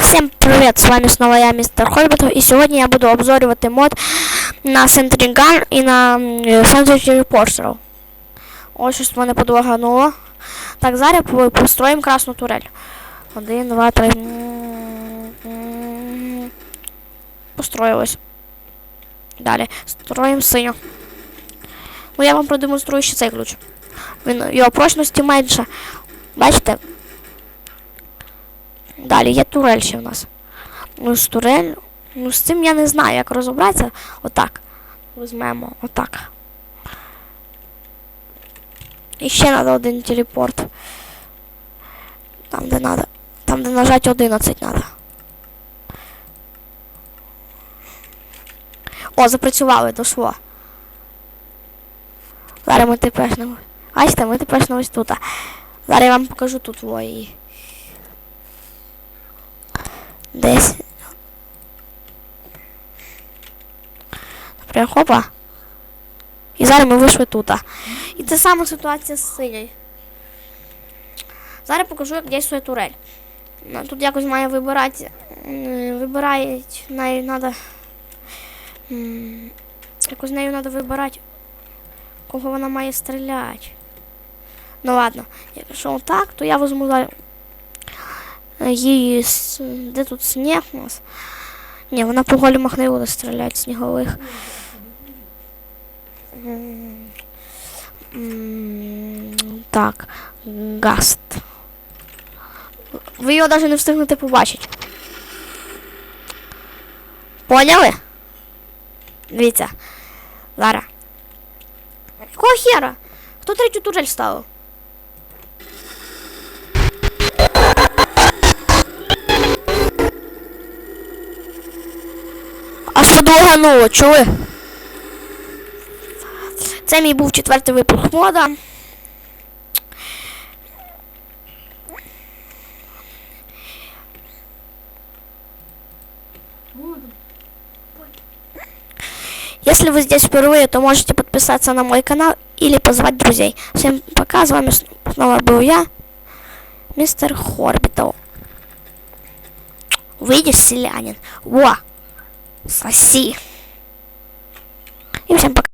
Всем привет, с вами снова я, мистер Хольберт, и сегодня я буду обзоривать мод на Sentry Gun и на Sentry Reporter. Ось щось в мене подлагануло. Так, зараз по- построїмо красну турель. Один, два, три. Построїлось. Далі. Строїмо синю. Ну я вам продемонструю ще цей ключ. Він його прочності менше. Бачите? Далі є турель ще в нас. Ну, з турель. Ну, з цим я не знаю, як розібратися. Отак. Візьмемо, отак. І ще треба один телепорт. Там, де треба. Там, де нажати 11 треба. О, запрацювали, дошло. Зараз ми тепер. Бачите, ми тепер ось тут. Зараз я вам покажу тут твої. Десь. Прям хопа. І зараз ми вийшли тут. І це сама ситуація з синьою. Зараз покажу, як дійствує турель. Ну, Тут якось має вибирати. Вибирають, нею треба. Якось нею треба вибирати, кого вона має стріляти. Ну ладно, якщо так, то я візьму зараз її. Де тут сніг у нас? Ні, вона по голімах не буде стріляти снігових. Так, гаст. Ви його навіть не встигнете побачити. Поняли? Дивіться. Зараз. Якого хера? Хто третю турель ставив? Аж подолгануло, чули? Це мій був четвертий випуск мода. Если вы здесь впервые, то можете подписаться на мой канал или позвать друзей. Всем пока, с вами снова был я, мистер Хорбитал. Выйдешь, селянин? Во! Соси. И всем пока.